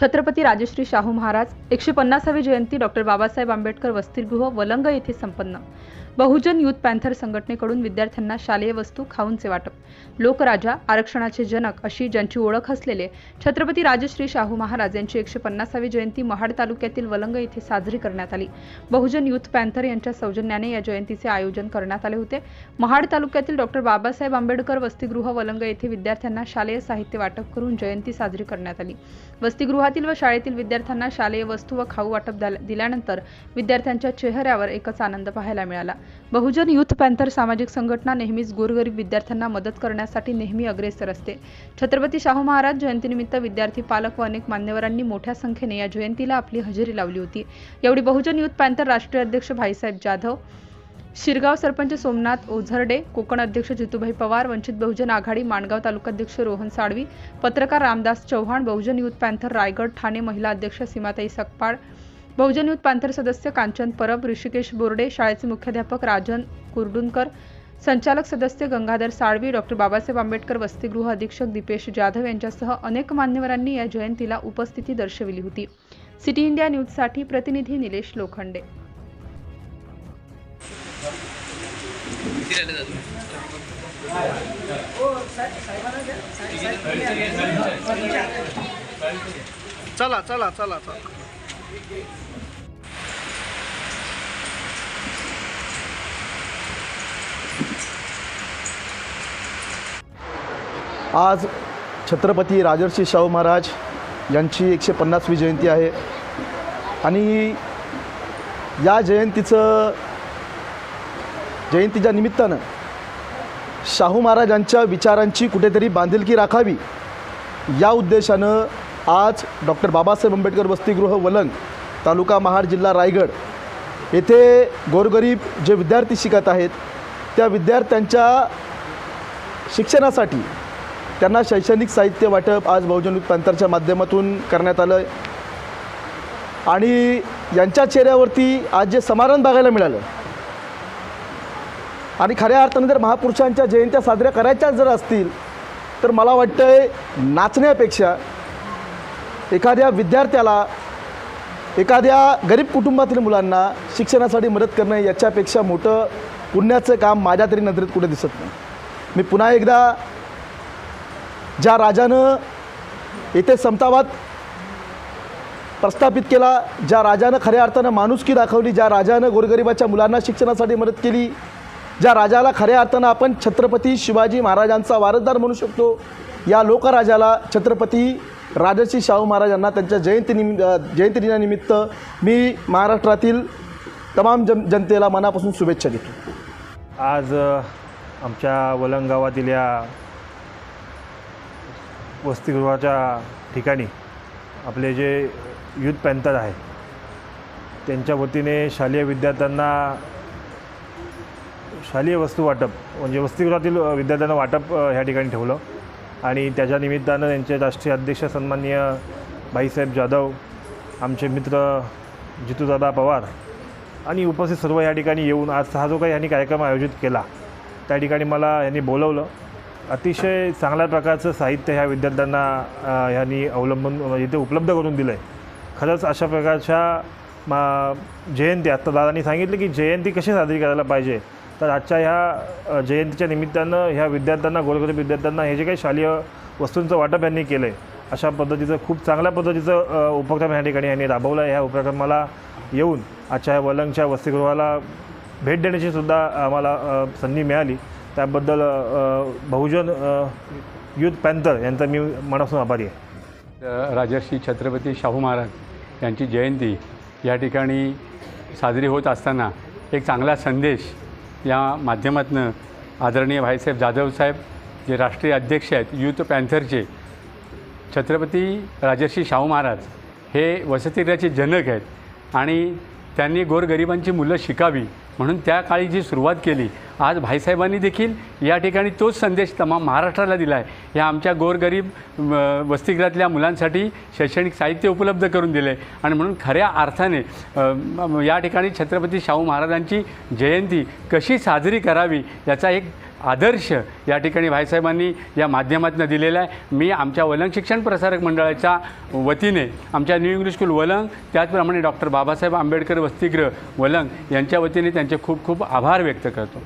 छत्रपती राजश्री शाहू महाराज एकशे पन्नासावी जयंती डॉक्टर बाबासाहेब आंबेडकर वसतिगृह वलंग येथे संपन्न. बहुजन युथ पॅन्थर संघटनेकडून विद्यार्थ्यांना शालेय वस्तू खाऊंचे वाटप. लोकराजा आरक्षणाचे जनक अशी ज्यांची ओळख असलेले छत्रपती राजश्री शाहू महाराज यांची एकशे पन्नासावी जयंती महाड तालुक्यातील वलंग येथे साजरी करण्यात आली. बहुजन युथ पॅन्थर यांच्या सौजन्याने या जयंतीचे आयोजन करण्यात आले होते. महाड तालुक्यातील डॉक्टर बाबासाहेब आंबेडकर वसतिगृह वलंग येथे विद्यार्थ्यांना शालेय साहित्य वाटप करून जयंती साजरी करण्यात आली. वसतिगृहातील व शाळेतील विद्यार्थ्यांना शालेय वस्तू व खाऊ वाटप दिल्यानंतर विद्यार्थ्यांच्या चेहऱ्यावर एकच आनंद पाहायला मिळाला. बहुजन युथ पॅन्थर सामाजिक संघटना नेहमीच गोरगरीब विद्यार्थ्यांना मदत करण्यासाठी नेहमी अग्रेसर असते. छत्रपती शाहू महाराज जयंतीनिमित्त विद्यार्थी पालक व अनेक मान्यवरांनी मोठ्या संख्येने या जयंतीला आपली हजेरी लावली होती. एवढी बहुजन युथ पॅन्थर राष्ट्रीय अध्यक्ष भाईसाहेब जाधव शिरगाव सरपंच सोमनाथ ओझरडे कोकण अध्यक्ष जितूभाई पवार वंचित बहुजन आघाडी माणगाव तालुकाध्यक्ष रोहन साळवी पत्रकार रामदास चव्हाण बहुजन युथ पॅन्थर रायगड ठाणे महिला अध्यक्ष सीमाताई सकपाळ बहुजन युथ पॅन्थर सदस्य कांचन परब ऋषिकेश बोर्डे शाळेचे मुख्याध्यापक राजन कुर्डुनकर संचालक सदस्य गंगाधर साळवी डॉक्टर बाबासाहेब आंबेडकर वसतिगृह अधीक्षक दीपेश जाधव यांच्यासह अनेक मान्यवरांनी या जयंतीला उपस्थिती दर्शविली होती. सिटी इंडिया न्यूजसाठी प्रतिनिधी निलेश लोखंडे. चला चला चला चला. आज छत्रपती राजर्षी शाहू महाराज यांची एकशे पन्नासवी जयंती आहे. आणि या जयंतीचं जयंतीच्या निमित्तानं शाहू महाराजांच्या विचारांची कुठेतरी बांधिलकी राखावी या उद्देशानं आज डॉक्टर बाबासाहेब आंबेडकर वसतिगृह वलंग तालुका महाड जिल्हा रायगड येथे गोरगरीब जे विद्यार्थी शिकत आहेत त्या विद्यार्थ्यांच्या शिक्षणासाठी त्यांना शैक्षणिक साहित्य वाटप आज बहुजन युथ माध्यमातून करण्यात आलं आणि यांच्या चेहऱ्यावरती आज जे समाधान बघायला मिळालं आणि खऱ्या अर्थानं जर महापुरुषांच्या जयंत्या साजऱ्या करायच्या जर असतील तर मला वाटतं नाचण्यापेक्षा एखाद्या विद्यार्थ्याला एखाद्या गरीब कुटुंबातील मुलांना शिक्षणासाठी मदत करणं याच्यापेक्षा मोठं पुण्याचं काम माझ्या तरी नजरेत कुठे दिसत नाही. मी पुन्हा एकदा ज्या राजानं येथे समतावाद प्रस्थापित केला ज्या राजानं खऱ्या अर्थानं माणुसकी दाखवली ज्या राजानं गोरगरिबाच्या मुलांना शिक्षणासाठी मदत केली ज्या राजाला खऱ्या अर्थानं आपण छत्रपती शिवाजी महाराजांचा वारसदार म्हणू शकतो या लोकराजाला छत्रपती राजर्षी शाहू महाराजांना त्यांच्या जयंतीनिमि जयंती दिनानिमित्त मी महाराष्ट्रातील तमाम जन जनतेला मनापासून शुभेच्छा देतो. आज आमच्या वलंग गावातील या वसतिगृहाच्या ठिकाणी आपले जे युथ पॅन्थर आहे त्यांच्या वतीने शालेय विद्यार्थ्यांना शालेय वस्तू वाटप म्हणजे वसतिगृहातील विद्यार्थ्यांना वाटप ह्या ठिकाणी ठेवलं. आणि त्याच्या निमित्तानं त्यांचे राष्ट्रीय अध्यक्ष सन्माननीय भाईसाहेब जाधव आमचे मित्र जितूदादा पवार आणि उपस्थित सर्व या ठिकाणी येऊन आज हा जो काही यांनी कार्यक्रम आयोजित केला त्या ठिकाणी मला यांनी बोलवलं. अतिशय चांगल्या प्रकारचं साहित्य ह्या विद्यार्थ्यांना ह्यांनी अवलंबून म्हणजे इथे उपलब्ध करून दिलं आहे खरंच अशा प्रकारच्या मा जयंती आत्ता दादांनी सांगितलं की जयंती कशी साजरी करायला पाहिजे तर आजच्या ह्या जयंतीच्या निमित्तानं ह्या विद्यार्थ्यांना गोरगरीब विद्यार्थ्यांना हे जे काही शालेय वस्तूंचं वाटप यांनी केलं आहे अशा पद्धतीचं खूप चांगल्या पद्धतीचं उपक्रम ह्या ठिकाणी यांनी राबवला आहे ह्या उपक्रमाला येऊन आजच्या ह्या वलंगच्या वसतिगृहाला भेट देण्याची सुद्धा आम्हाला संधी मिळाली. त्याबद्दल बहुजन युथ पॅन्थर यांचा मी मनापासून आभारी आहे. राजर्षी छत्रपती शाहू महाराज यांची जयंती या ठिकाणी साजरी होत असताना एक चांगला संदेश या माध्यमातून आदरणीय भाईसाहेब जाधव साहेब जे राष्ट्रीय अध्यक्ष आहेत युथ पॅन्थरचे छत्रपती राजर्षी शाहू महाराज हे वसतिगृहाचे जनक आहेत आणि त्यांनी गोरगरिबांची मुलं शिकावी म्हणून त्या काळी जी सुरुवात केली आज भाईसाहेबांनी देखील या ठिकाणी तोच संदेश तमाम महाराष्ट्राला दिला आहे या आमच्या गोरगरीब वसतिगृहातल्या मुलांसाठी शैक्षणिक साहित्य उपलब्ध करून दिले आणि म्हणून खऱ्या अर्थाने या ठिकाणी छत्रपती शाहू महाराजांची जयंती कशी साजरी करावी याचा एक आदर्श या ठिकाणी भाईसाहेबांनी या माध्यमातून दिलेला आहे. मी आमच्या वलंग शिक्षण प्रसारक मंडळाच्या वतीने आमच्या न्यू इंग्लिश स्कूल वलंग त्याचप्रमाणे डॉक्टर बाबासाहेब आंबेडकर वसतिगृह वलंग यांच्या वतीने त्यांचे खूप खूप आभार व्यक्त करतो.